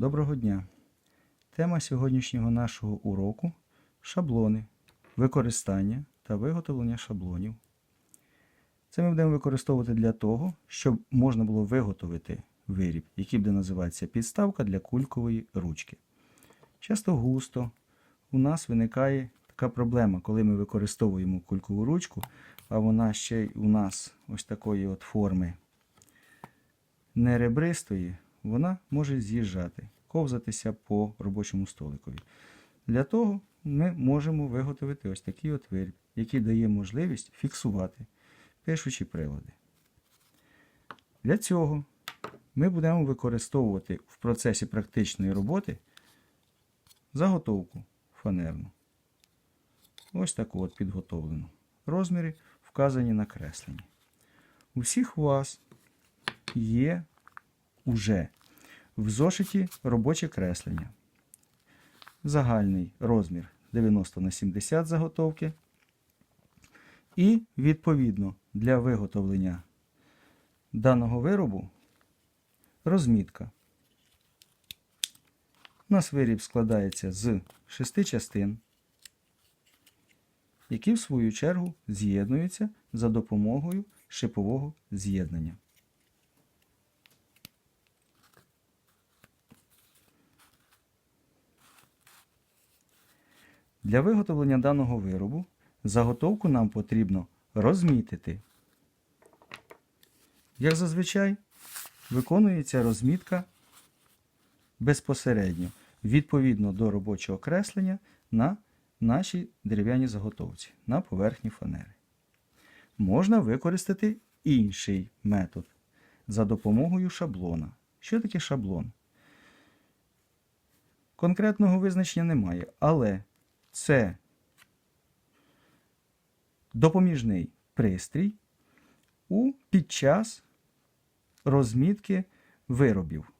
Доброго дня! Тема сьогоднішнього нашого уроку шаблони, використання та виготовлення шаблонів. Це ми будемо використовувати для того, щоб можна було виготовити виріб, який буде називатися підставка для кулькової ручки. Часто густо у нас виникає така проблема, коли ми використовуємо кулькову ручку, а вона ще й у нас ось такої от форми не ребристої, вона може з'їжджати, ковзатися по робочому столикові. Для того ми можемо виготовити ось такий от виріб, який дає можливість фіксувати пишучі прилади. Для цього ми будемо використовувати в процесі практичної роботи заготовку фанерну. Ось таку от підготовлену. Розміри вказані на кресленні. У всіх у вас є уже в зошиті робоче креслення. Загальний розмір 90 на 70 заготовки. І, відповідно, для виготовлення даного виробу розмітка. У нас виріб складається з шести частин, які в свою чергу з'єднуються за допомогою шипового з'єднання. Для виготовлення даного виробу заготовку нам потрібно розмітити. Як зазвичай, виконується розмітка безпосередньо відповідно до робочого креслення на нашій дерев'яній заготовці на поверхні фанери. Можна використати інший метод за допомогою шаблона. Що таке шаблон? Конкретного визначення немає, але це допоміжний пристрій у, під час розмітки виробів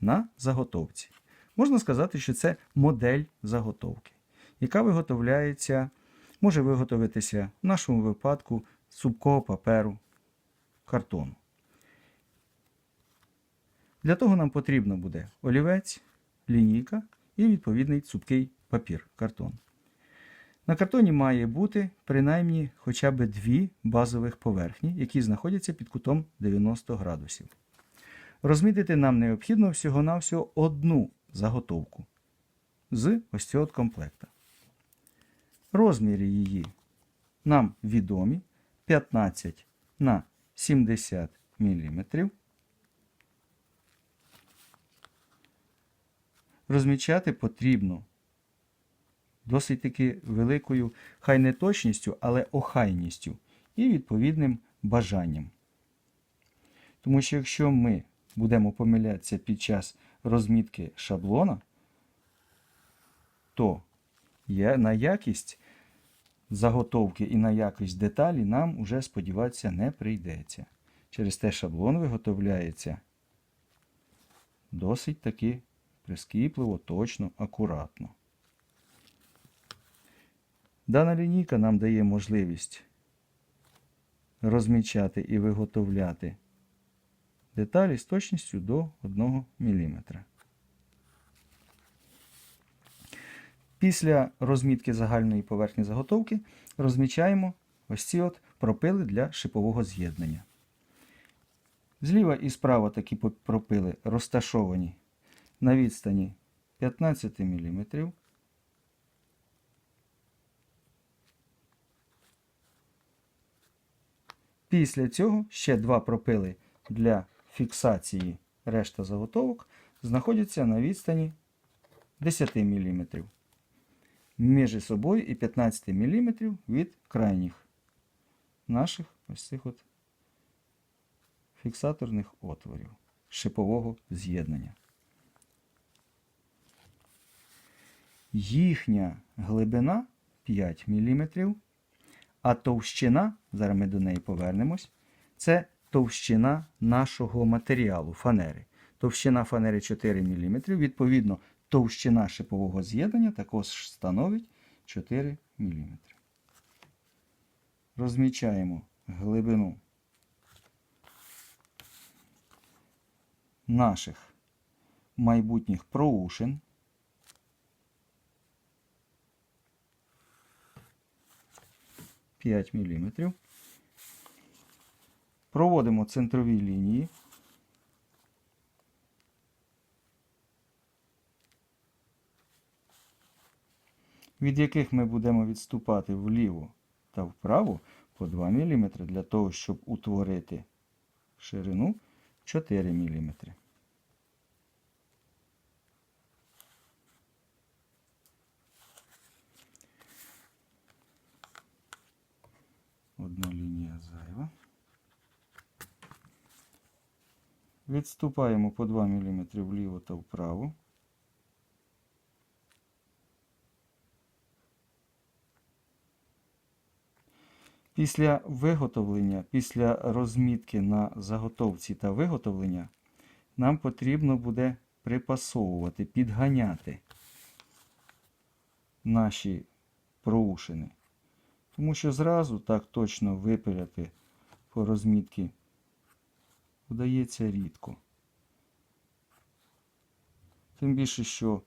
на заготовці. Можна сказати, що це модель заготовки, яка виготовляється, може виготовитися в нашому випадку з цупкого паперу картону. Для того нам потрібно буде олівець, лінійка і відповідний цупкий папір, картон. На картоні має бути принаймні хоча б дві базових поверхні, які знаходяться під кутом 90 градусів. Розмітити нам необхідно всього-навсього одну заготовку з ось цього комплекта. Розміри її нам відомі 15 на 70 мм. Розмічати потрібно досить таки великою, хай не точністю, але охайністю і відповідним бажанням. Тому що якщо ми будемо помилятися під час розмітки шаблона, то на якість заготовки і на якість деталі нам уже сподіватися не прийдеться. Через те шаблон виготовляється досить таки прискіпливо, точно, акуратно. Дана лінійка нам дає можливість розмічати і виготовляти деталі з точністю до 1 мм. Після розмітки загальної поверхні заготовки розмічаємо ось ці от пропили для шипового з'єднання. Зліва і справа такі пропили розташовані на відстані 15 мм. Після цього ще два пропили для фіксації решта заготовок знаходяться на відстані 10 мм. Між собою і 15 мм від крайніх наших ось цих от фіксаторних отворів шипового з'єднання. Їхня глибина 5 мм, а товщина, зараз ми до неї повернемось, це товщина нашого матеріалу фанери. Товщина фанери 4 мм, відповідно, товщина шипового з'єднання також становить 4 мм. Розмічаємо глибину наших майбутніх проушин. П'ять міліметрів. Проводимо центрові лінії. від яких ми будемо відступати вліво та вправо по 2 мм для того, щоб утворити ширину 4 мм. Одна лінія зайва. Відступаємо по 2 мм вліво та вправо. Після виготовлення, після розмітки на заготовці та виготовлення, нам потрібно буде припасовувати, підганяти наші проушини. Тому що зразу так точно випиляти по розмітці вдається рідко. Тим більше, що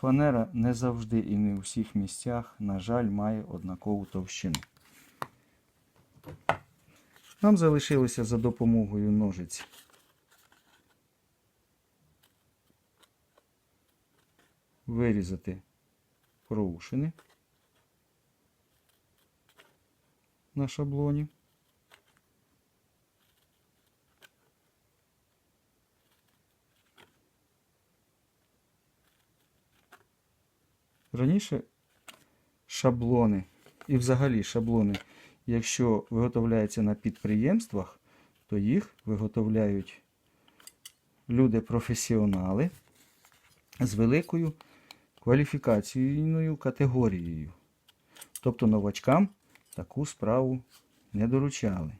фанера не завжди і не у всіх місцях, на жаль, має однакову товщину. Нам залишилося за допомогою ножиць вирізати проушини на шаблоні. Раніше шаблони і взагалі шаблони Якщо виготовляється на підприємствах, то їх виготовляють люди-професіонали з великою кваліфікаційною категорією. Тобто новачкам таку справу не доручали.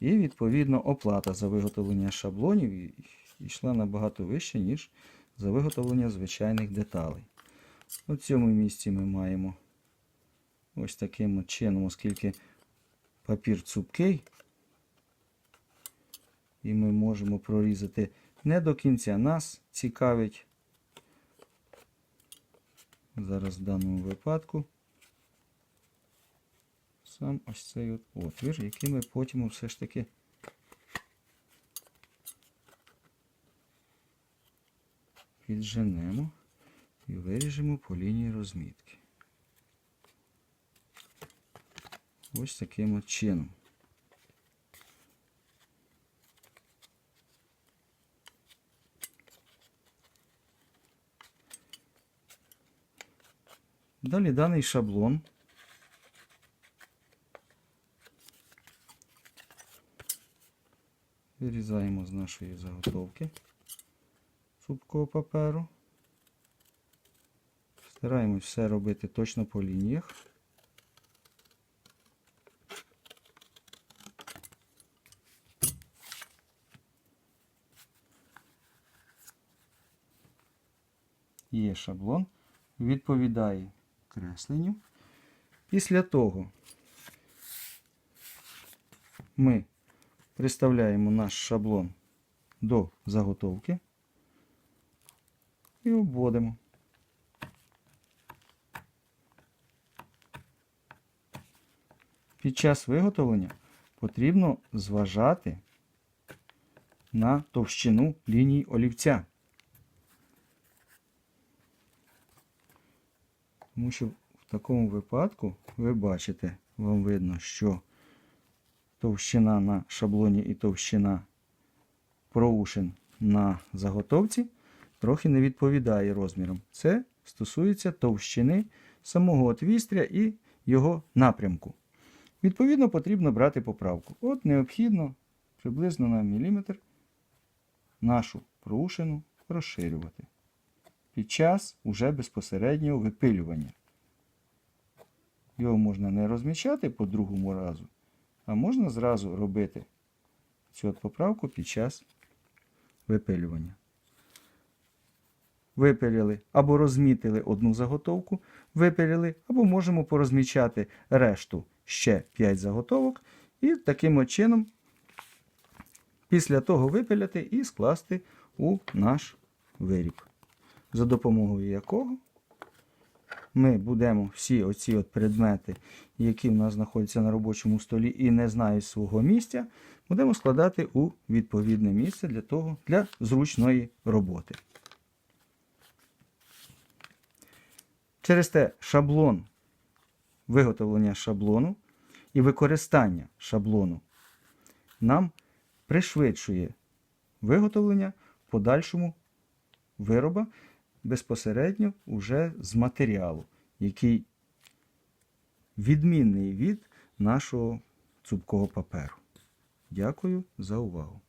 І, відповідно, оплата за виготовлення шаблонів йшла набагато вище, ніж за виготовлення звичайних деталей. У цьому місці ми маємо ось таким чином, оскільки папір цупкий, і ми можемо прорізати не до кінця. Нас цікавить, зараз в даному випадку, сам ось цей от отвір, який ми потім все ж таки підженемо і виріжемо по лінії розмітки. Ось таким от чином. Далі даний шаблон вирізаємо з нашої заготовки цупкого паперу. Стараємось все робити точно по лініях. є шаблон, відповідає кресленню. Після того ми приставляємо наш шаблон до заготовки і обводимо. Під час виготовлення потрібно зважати на товщину ліній олівця. Тому що в такому випадку ви бачите, вам видно, що товщина на шаблоні і товщина проушин на заготовці трохи не відповідає розмірам. Це стосується товщини самого отвістря і його напрямку. Відповідно, потрібно брати поправку. От необхідно приблизно на міліметр нашу проушину розширювати під час уже безпосереднього випилювання. Його можна не розмічати по другому разу, а можна зразу робити цю от поправку під час випилювання. Випилили або розмітили одну заготовку, випилили, або можемо порозмічати решту ще 5 заготовок і таким чином після того випиляти і скласти у наш виріб, за допомогою якого ми будемо всі оці от предмети, які в нас знаходяться на робочому столі і не знають свого місця, будемо складати у відповідне місце для того, для зручної роботи. Через те шаблон виготовлення шаблону і використання шаблону нам пришвидшує виготовлення в подальшому вироба безпосередньо уже з матеріалу, який відмінний від нашого цупкого паперу. Дякую за увагу.